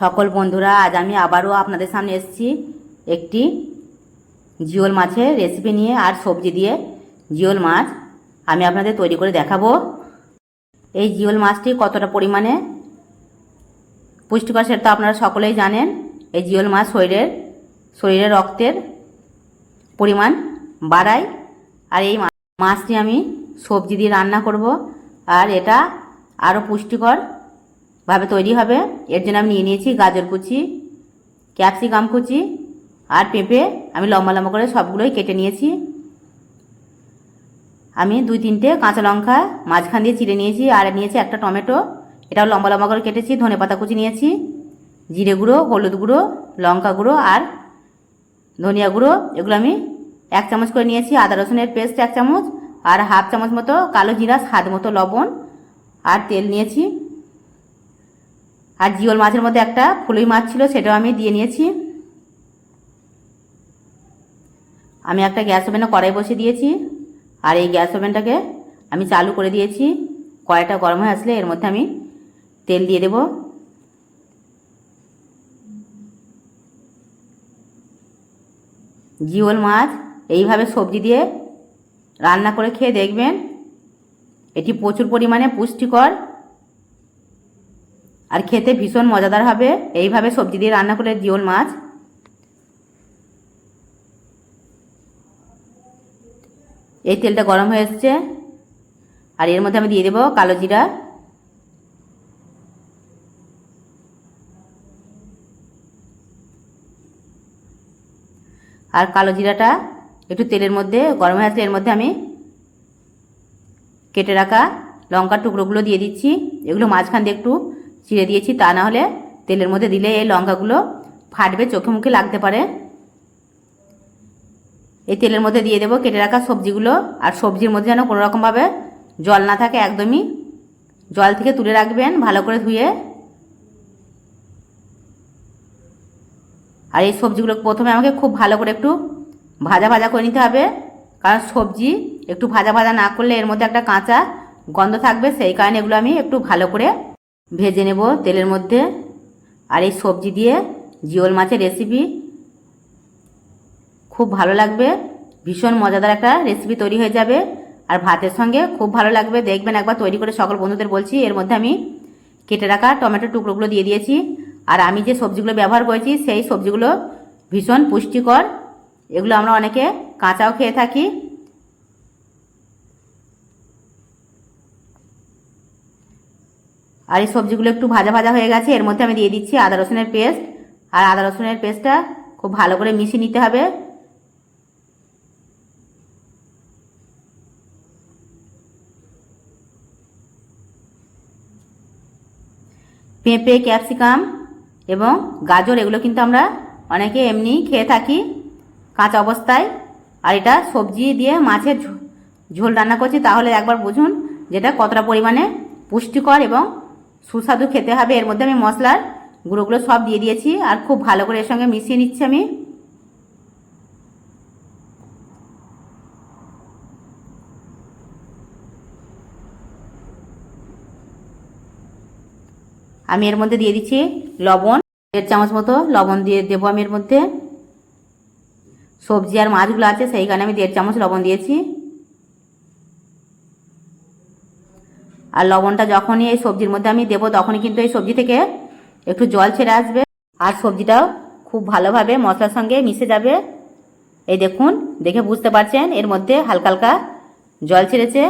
সকল বন্ধুরা, আজ আমি আবারও আপনাদের সামনে এসেছি একটি জিওল মাছের রেসিপি নিয়ে আর সবজি দিয়ে। জিওল মাছ আমি আপনাদের তৈরি করে দেখাবো। এই জিওল মাছটি কতটা পরিমাণে? পুষ্টিকর সেটা তো আপনারা সকলেই জানেন। এই জিওল মাছ শরীরের শরীরের রক্তের পরিমাণ বাড়ায়। আর এই মাছটি আমি সবজি দিয়ে রান্না করব। আর এটা আরও পুষ্টিকর ভাবে তৈরি হবে। এর জন্য আমি নিয়ে নিয়েছি গাজর কুচি, ক্যাপসিকাম কুচি আর পেঁপে। আমি লম্বা লম্বা করে সবগুলোই কেটে নিয়েছি। আমি দুই তিনটে কাঁচা লঙ্কা মাঝখান দিয়ে চিড়ে নিয়েছি আর নিয়েছি একটা টমেটো। এটাও লম্বা লম্বা করে কেটেছি। ধনে পাতা কুচি নিয়েছি, জিরে গুঁড়ো, হলুদ গুঁড়ো, লঙ্কা গুঁড়ো আর ধনিয়া গুঁড়ো। এগুলো আমি এক চামচ করে নিয়েছি। আদা রসুনের পেস্ট এক চামচ আর হাফ চামচ মতো কালো জিরা, স্বাদ মতো লবণ আর তেল নিয়েছি। আর জিওল মাছের মধ্যে একটা ফুলুই মাছ ছিল, সেটাও আমি দিয়ে নিয়েছি। আমি একটা গ্যাস ওভেনে কড়াই বসিয়ে দিয়েছি, আর এই গ্যাস ওভেনটাকে আমি চালু করে দিয়েছি। কড়াইটা গরম হয়ে আসলে এর মধ্যে আমি তেল দিয়ে দেব। জিওল মাছ এইভাবে সবজি দিয়ে রান্না করে খেয়ে দেখবেন, এটি প্রচুর পরিমাণে পুষ্টিকর। আর খেতে ভীষণ মজাদার হবে। এইভাবে সবজি দিয়ে রান্না করে জিওল মাছ। এই তেলটা গরম হয়ে এসছে। আর এর মধ্যে আমি দিয়ে দেবো কালো জিরা। আর কালো জিরাটা একটু তেলের মধ্যে, গরম হয়ে আসলে এর মধ্যে আমি কেটে রাখা লঙ্কার টুকরোগুলো দিয়ে দিচ্ছি। এগুলো মাঝখান দিয়ে একটু চিড়ে দিয়েছি, তা না হলে তেলের মধ্যে দিলে এই লঙ্কাগুলো ফাটবে, চোখে মুখে লাগতে পারে। এই তেলের মধ্যে দিয়ে দেবো কেটে রাখা সবজিগুলো, আর সবজির মধ্যে যেন কোনো রকমভাবে জল না থাকে একদমই। জল থেকে তুলে রাখবেন, ভালো করে ধুয়ে। আর এই সবজিগুলো প্রথমে আমাকে খুব ভালো করে একটু ভাজা ভাজা করে নিতে হবে, কারণ সবজি একটু ভাজা ভাজা না করলে এর মধ্যে একটা কাঁচা গন্ধ থাকবে, সেই কারণে এগুলো আমি একটু ভালো করে ভেজে নেব তেলের মধ্যে আর এই সবজি দিয়ে জিওল মাছের রেসিপি খুব ভালো লাগবে, ভীষণ মজাদার একটা রেসিপি তৈরি হয়ে যাবে। আর ভাতের সঙ্গে খুব ভালো লাগবে, দেখবেন একবার তৈরি করে সকল বন্ধুদের বলছি, এর মধ্যে আমি কেটে রাখা টমেটোর টুকরোগুলো দিয়ে দিয়েছি। আর আমি যে সবজিগুলো ব্যবহার করেছি, সেই সবজিগুলো ভীষণ পুষ্টিকর। এগুলো আমরা অনেকে কাঁচাও খেয়ে থাকি আর এই সবজিগুলো একটু ভাজা ভাজা হয়ে গেছে, এর মধ্যে আমি দিয়ে দিচ্ছি আদা রসুনের পেস্ট। আর আদা রসুনের পেস্টটা খুব ভালো করে মিশিয়ে নিতে হবে। পেঁপে, ক্যাপসিকাম এবং গাজর, এগুলো কিন্তু আমরা অনেকে এমনি খেয়ে থাকি কাঁচা অবস্থায়। আর এটা সবজি দিয়ে মাছের ঝোল রান্না করছি, তাহলে একবার বুঝুন যেটা কতটা পরিমাণে পুষ্টিকর এবং সুস্বাদু খেতে হবে। এর মধ্যে আমি মশলার গুঁড়োগুলো সব দিয়ে দিয়েছি আর খুব ভালো করে এর সঙ্গে মিশিয়ে নিচ্ছি আমি। আমি এর মধ্যে দিয়ে দিচ্ছি লবণ, দেড় চামচ মতো লবণ দিয়ে দেবো আমি এর মধ্যে। সবজি আর মাছগুলো আছে সেই কারণে আমি দেড় চামচ লবণ দিয়েছি। আর লবণটা যখনই এই সবজির মধ্যে আমি দেবো, তখনই কিন্তু এই সবজি থেকে একটু জল ছেড়ে আসবে। আর সবজিটাও খুব ভালোভাবে মশলার সঙ্গে মিশে যাবে। এই দেখুন, দেখে বুঝতে পারছেন, এর মধ্যে হালকা হালকা জল ছেড়েছে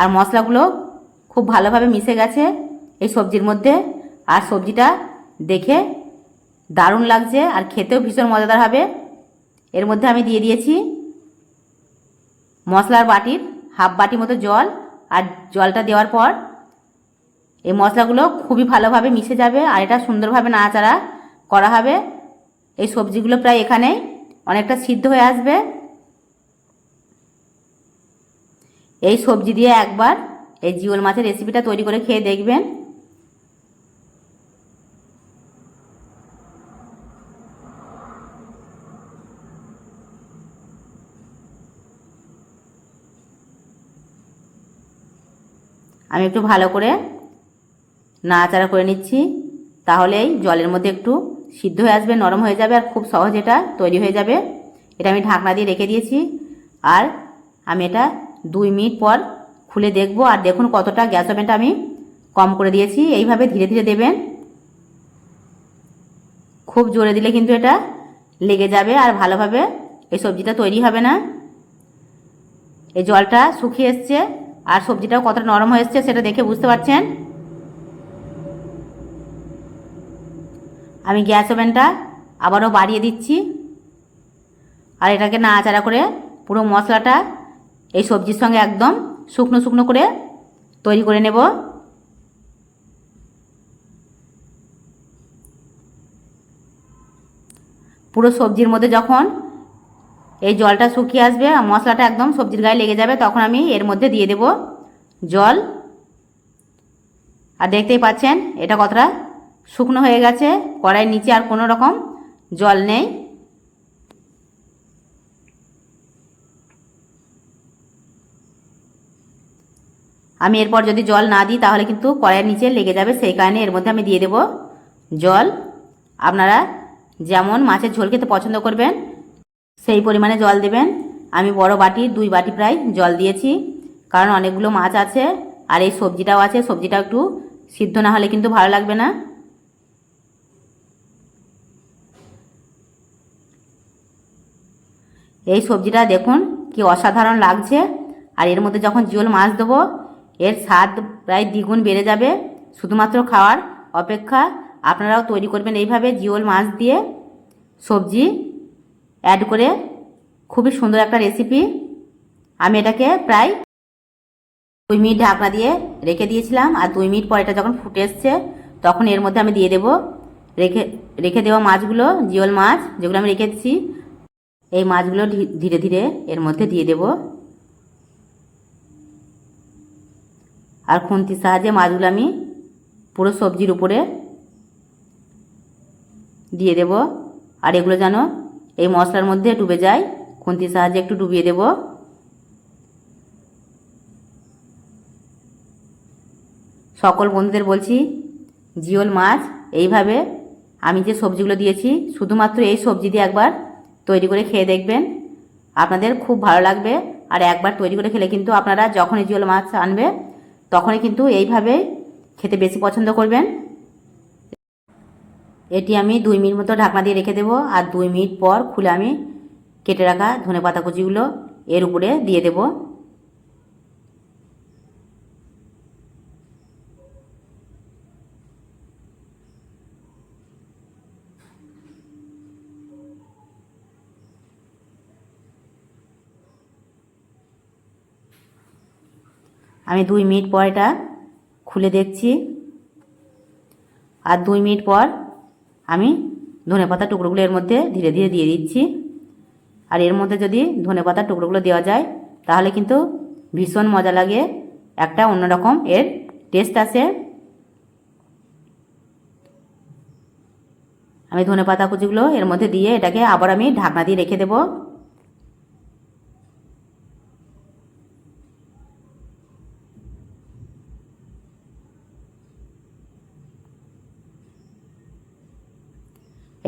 আর মশলাগুলো খুব ভালোভাবে মিশে গেছে এই সবজির মধ্যে। আর সবজিটা দেখে দারুণ লাগছে আর খেতেও ভীষণ মজাদার হবে। এর মধ্যে আমি দিয়ে দিয়েছি মশলার বাটির হাফ বাটি মতো জল আর জলটা দেওয়ার পর এই মশলাগুলো খুবই ভালোভাবে মিশে যাবে আর এটা সুন্দরভাবে নাড়াচাড়া করা হবে। এই সবজিগুলো প্রায় এখানেই অনেকটা সিদ্ধ হয়ে আসবে। এই সবজি দিয়ে একবার এই জিওল মাছের রেসিপিটা তৈরি করে খেয়ে দেখবেন। আমি একটু ভালো করে নাড়াচাড়া করে নিচ্ছি। তাহলেই জলের মধ্যে একটু সিদ্ধ হয়ে আসবে, নরম হয়ে যাবে আর খুব সহজ এটা তৈরি হয়ে যাবে। এটা আমি ঢাকনা দিয়ে রেখে দিয়েছি। আর আমি এটা দুই মিনিট পর খুলে দেখব আর দেখুন কতটা গ্যাস ওভেনটা আমি কম করে দিয়েছি। এইভাবে ধীরে ধীরে দেবেন। খুব জোরে দিলে কিন্তু এটা লেগে যাবে আর ভালোভাবে এই সবজিটা তৈরি হবে না। এই জলটা শুকিয়ে এসছে। আর সবজিটাও কতটা নরম হয়ে এসছে সেটা দেখে বুঝতে পারছেন? আমি গ্যাস ওভেনটা আবারও বাড়িয়ে দিচ্ছি। আর এটাকে নাড়াচাড়া করে পুরো মশলাটা এই সবজির সঙ্গে একদম শুকনো শুকনো করে তৈরি করে নেব। পুরো সবজির মধ্যে যখন এই জলটা শুকিয়ে আসবে আর মশলাটা একদম সবজির গায়ে লেগে যাবে, তখন আমি এর মধ্যে দিয়ে দেব জল। আর দেখতেই পাচ্ছেন, এটা কতটা শুকনো হয়ে গেছে, কড়াইয়ের নিচে আর কোনো রকম জল নেই। আমি এরপর যদি জল না দিই, তাহলে কিন্তু কড়াইয়ের নিচে লেগে যাবে, সেই কারণে এর মধ্যে আমি দিয়ে দেব জল। আপনারা যেমন মাছের ঝোল খেতে পছন্দ করবেন সেই পরিমাণে জল দেবেন। আমি বড় বাটি, দুই বাটি প্রায় জল দিয়েছি। কারণ অনেকগুলো মাছ আছে আর এই সবজিটাও আছে। সবজিটা একটু সিদ্ধ না হলে কিন্তু ভালো লাগবে না। এই সবজিটা দেখুন কি অসাধারণ লাগছে। আর এর মধ্যে যখন জিওল মাছ দেবো, এর স্বাদ প্রায় দ্বিগুণ বেড়ে যাবে। শুধুমাত্র খাওয়ার অপেক্ষা আপনারাও তৈরি করবেন এইভাবে জিওল মাছ দিয়ে। সবজি অ্যাড করে খুবই সুন্দর একটা রেসিপি আমি এটাকে প্রায় দুই মিনিট ঢাকনা দিয়ে রেখে দিয়েছিলাম আর দুই মিনিট পর এটা যখন ফুটে এসছে, তখন এর মধ্যে আমি দিয়ে দেব রেখে রেখে দেওয়া মাছগুলো, জিওল মাছ যেগুলো আমি রেখেছি এই মাছগুলো ধীরে ধীরে এর মধ্যে দিয়ে দেব। আর খুন্তির সাহায্যে মাছগুলো আমি পুরো সবজির উপরে দিয়ে দেব। আর এগুলো যেন এই মশলার মধ্যে ডুবে যায়। খুন্তির সাহায্যে একটু ডুবিয়ে দেব। সকল বন্ধুদের বলছি, জিওল মাছ, এইভাবে আমি যে সবজিগুলো দিয়েছি, শুধুমাত্র এই সবজি দিয়ে একবার তৈরি করে খেয়ে দেখবেন। আপনাদের খুব ভালো লাগবে। আর একবার তৈরি করে খেলে কিন্তু আপনারা যখনই জিওল মাছ আনবে, তখনই কিন্তু এইভাবে খেতে বেশি পছন্দ করবেন। এটি আমি দুই মিনিট মতো ঢাকনা দিয়ে রেখে দেবো আর দুই মিনিট পর খুলে আমি কেটে রাখা ধনে পাতা কুচিগুলো এর উপরে দিয়ে দেব। আমি দুই মিনিট পর এটা খুলে দেখছি। আর দুই মিনিট পর আমি ধনে পাতা টুকরোগুলো এর মধ্যে ধীরে ধীরে দিয়ে দিচ্ছি। আর এর মধ্যে যদি ধনে পাতার টুকরোগুলো দেওয়া যায়, তাহলে কিন্তু ভীষণ মজা লাগে। একটা অন্যরকম এর টেস্ট আসে। আমি ধনে পাতা কুচিগুলো এর মধ্যে দিয়ে এটাকে আবার আমি ঢাকনা দিয়ে রেখে দেবো।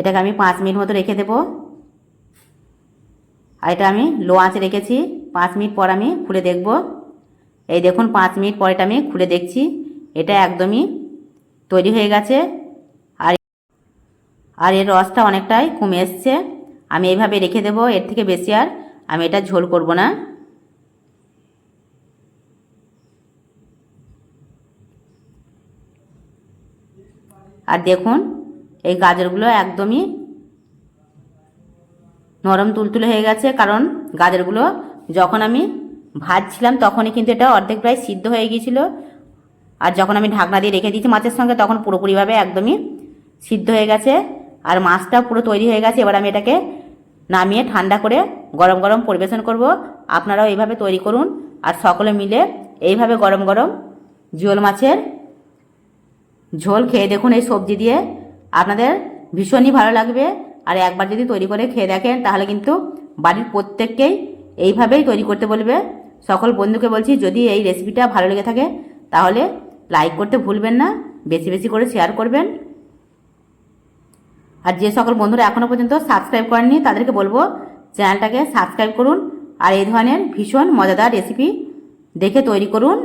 এটাকে আমি পাঁচ মিনিট মতো রেখে দেবো। আর এটা আমি লো আঁচে রেখেছি। পাঁচ মিনিট পর আমি খুলে দেখব। এই দেখুন, পাঁচ মিনিট পর এটা আমি খুলে দেখছি। এটা একদমই তৈরি হয়ে গেছে। আর আর এর রসটা অনেকটাই কমে এসছে। আমি এইভাবে রেখে দেব। এর থেকে বেশি আর আমি এটা ঝোল করব না। আর দেখুন এই গাজরগুলো একদমই নরম তুলতুলে হয়ে গেছে, কারণ গাজরগুলো যখন আমি ভাজছিলাম তখনই কিন্তু এটা অর্ধেক প্রায় সিদ্ধ হয়ে গিয়েছিল। আর যখন আমি ঢাকনা দিয়ে রেখে দিয়েছি মাছের সঙ্গে তখন পুরোপুরিভাবে একদমই সিদ্ধ হয়ে গেছে। আর মাছটা পুরো তৈরি হয়ে গেছে, এবার আমি এটাকে নামিয়ে ঠান্ডা করে গরম গরম পরিবেশন করব। আপনারাও এইভাবে তৈরি করুন আর সকলে মিলে এইভাবে গরম গরম জিওল মাছের ঝোল খেয়ে দেখুন এই সবজি দিয়ে। আপনাদের ভীষণই ভালো লাগবে। আর একবার যদি তৈরি করে খেয়ে দেখেন, তাহলে কিন্তু বাড়ির প্রত্যেককেই এইভাবেই তৈরি করতে বলবে। সকল বন্ধুকে বলছি, যদি এই রেসিপিটা ভালো লেগে থাকে, তাহলে লাইক করতে ভুলবেন না, বেশি বেশি করে শেয়ার করবেন। আর যে সকল বন্ধুরা এখনও পর্যন্ত সাবস্ক্রাইব করেননি, তাদেরকে বলব চ্যানেলটাকে সাবস্ক্রাইব করুন। আর এই ধরনের ভীষণ মজাদার রেসিপি দেখে তৈরি করুন।